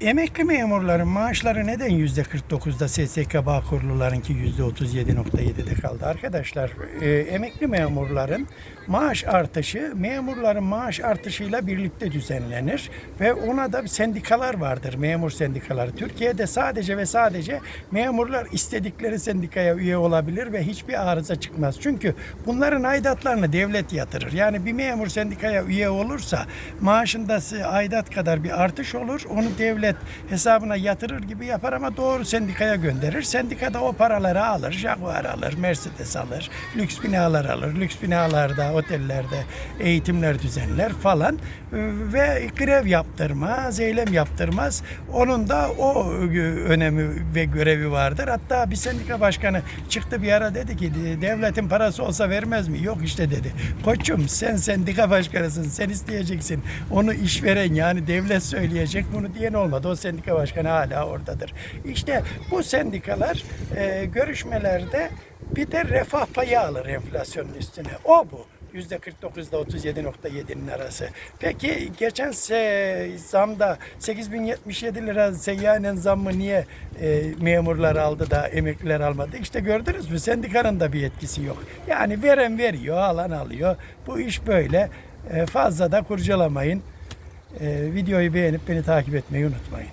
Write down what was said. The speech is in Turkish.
Emekli memurların maaşları neden yüzde 49'da SSK Bağkurlularınki yüzde 37.7'de kaldı arkadaşlar? e, emekli memurların maaş artışı memurların maaş artışıyla birlikte düzenlenir ve ona da sendikalar vardır memur sendikaları. Türkiye'de sadece ve sadece memurlar istedikleri sendikaya üye olabilir ve hiçbir arıza çıkmaz. Çünkü bunların aidatlarını devlet yatırır. Yani bir memur sendikaya üye olursa maaşında aidat kadar bir artış olur. Onu devlet hesabına yatırır gibi yapar ama doğru sendikaya gönderir. Sendikada o paraları alır. Jaguar alır, Mercedes alır, lüks binalar alır. Lüks binalarda, otellerde eğitimler düzenler falan Ee, ve grev yaptırmaz, eylem yaptırmaz. Onun da o önemi ve görevi vardır. Hatta bir sendika başkanı çıktı bir ara dedi ki devletin parası olsa vermez mi? Yok işte dedi. Koçum sen sendika başkanısın. Sen isteyeceksin. Onu işveren yani devlet söyleyecek. Bunu diyen olmadı. O sendika başkanı hala oradadır. İşte bu sendikalar e, görüşmelerde bir de refah payı alır enflasyonun üstüne. O bu. %49'da 37.7'nin arası. Peki geçen se zamda 8077 lira seyyanen zammı niye e, memurlar aldı da emekliler almadı? İşte gördünüz mü sendikanın da bir etkisi yok. Yani veren veriyor, alan alıyor. Bu iş böyle. E, fazla da kurcalamayın. E, videoyu beğenip beni takip etmeyi unutmayın.